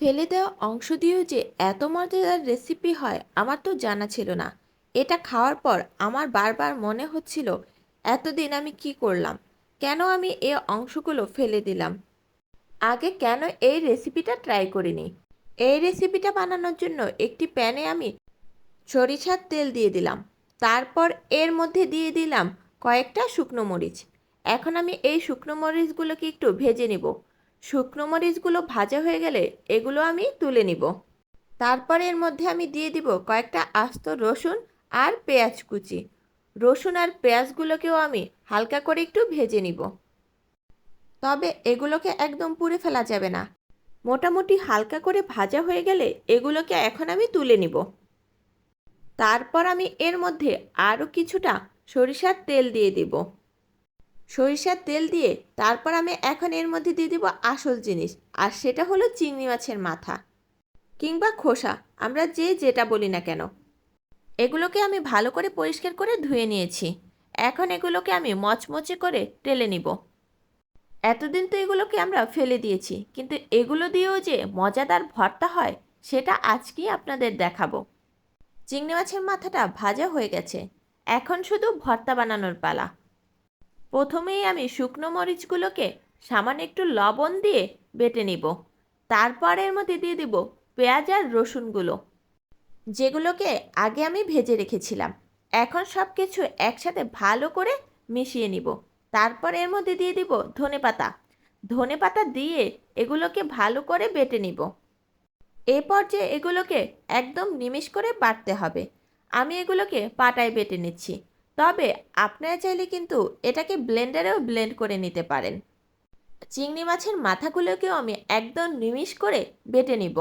ফেলে দেওয়া অংশ দিয়েও যে এত মজাদার রেসিপি হয়, আমার তো জানা ছিল না। এটা খাওয়ার পর আমার বারবার মনে হচ্ছিল, এতদিন আমি কি করলাম? কেন আমি এ অংশগুলো ফেলে দিলাম? আগে কেন এই রেসিপিটা ট্রাই করিনি? এই রেসিপিটা বানানোর জন্য একটি প্যানে আমি সরিষার তেল দিয়ে দিলাম। তারপর এর মধ্যে দিয়ে দিলাম কয়েকটা শুকনো মরিচ। এখন আমি এই শুকনো মরিচগুলোকে একটু ভেজে নিব। শুকনো মরিচগুলো ভাজা হয়ে গেলে এগুলো আমি তুলে নিব। তারপর এর মধ্যে আমি দিয়ে দিব কয়েকটা আস্ত রসুন আর পেঁয়াজ কুচি। রসুন আর পেঁয়াজগুলোকেও আমি হালকা করে একটু ভেজে নিব। তবে এগুলোকে একদম পুড়ে ফেলা যাবে না। মোটামুটি হালকা করে ভাজা হয়ে গেলে এগুলোকে এখন আমি তুলে নিব। তারপর আমি এর মধ্যে আরও কিছুটা সরিষার তেল দিয়ে দিব। সরিষার তেল দিয়ে তারপর আমি এখন এর মধ্যে দিয়ে দিব আসল জিনিস, আর সেটা হলো চিংড়ি মাছের মাথা কিংবা খোসা, আমরা যে যেটা বলি না কেন। এগুলোকে আমি ভালো করে পরিষ্কার করে ধুয়ে নিয়েছি। এখন এগুলোকে আমি মচমচে করে টেলে নিব। এতদিন তো এগুলোকে আমরা ফেলে দিয়েছি, কিন্তু এগুলো দিয়েও যে মজাদার ভর্তা হয়, সেটা আজকেই আপনাদের দেখাবো। চিংড়ি মাছের মাথাটা ভাজা হয়ে গেছে। এখন শুধু ভর্তা বানানোর পালা। প্রথমেই আমি শুকনো মরিচগুলোকে সামান্য একটু লবণ দিয়ে বেটে নিব। তারপর এর মধ্যে দিয়ে দিব পেঁয়াজ আর রসুনগুলো, যেগুলোকে আগে আমি ভেজে রেখেছিলাম। এখন সব কিছু একসাথে ভালো করে মিশিয়ে নিব। তারপর এর মধ্যে দিয়ে দিব ধনে পাতা। ধনে পাতা দিয়ে এগুলোকে ভালো করে বেটে নিব। এ পর্যায়ে এগুলোকে একদম নিমিষ করে বাটতে হবে, আমি এগুলোকে পাটায় বেটে নিচ্ছি। তবে আপনারা চাইলে কিন্তু এটাকে ব্লেন্ডারেও ব্লেন্ড করে নিতে পারেন। চিংড়ি মাছের মাথাগুলোকেও আমি একদম নিমিষ করে বেটে নিব।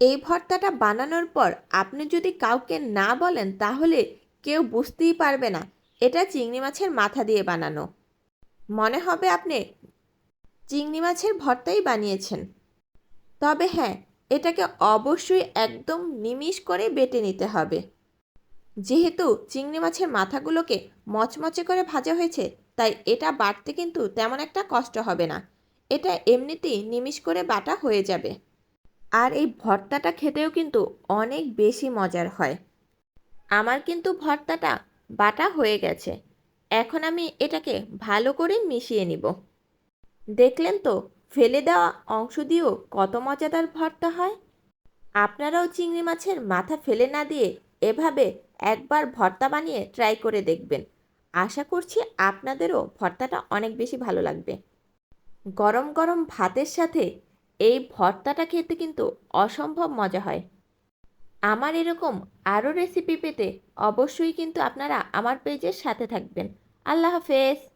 এই ভর্তাটা বানানোর পর আপনি যদি কাউকে না বলেন তাহলে কেউ বুঝতেই পারবে না এটা চিংড়ি মাছের মাথা দিয়ে বানানো। মনে হবে আপনি চিংড়ি মাছের ভর্তাই বানিয়েছেন। তবে হ্যাঁ এটাকে অবশ্যই একদম নিমিষ করে বেটে নিতে হবে। যেহেতু চিংড়ি মাছের মাথাগুলোকে মচমচে করে ভাজা হয়েছে, তাই এটা বাটতে কিন্তু তেমন একটা কষ্ট হবে না। এটা এমনিতেই নিমিষ করে বাটা হয়ে যাবে। আর এই ভর্তাটা খেতেও কিন্তু অনেক বেশি মজার হয়। আমার কিন্তু ভর্তাটা বাটা হয়ে গেছে। এখন আমি এটাকে ভালো করে মিশিয়ে নিব। দেখলেন তো, ফেলে দেওয়া অংশ দিয়েও কত মজাদার ভর্তা হয়? আপনারাও চিংড়ি মাছের মাথা ফেলে না দিয়ে এভাবে একবার ভর্তা বানিয়ে ট্রাই করে দেখবেন। আশা করছি আপনাদেরও ভর্তাটা অনেক বেশি ভালো লাগবে। গরম গরম ভাতের সাথে এই ভর্তাটা খেতে কিন্তু অসম্ভব মজা হয়। আমার এরকম আরও রেসিপি পেতে অবশ্যই কিন্তু আপনারা আমার পেজের সাথে থাকবেন। আল্লাহ হাফেজ!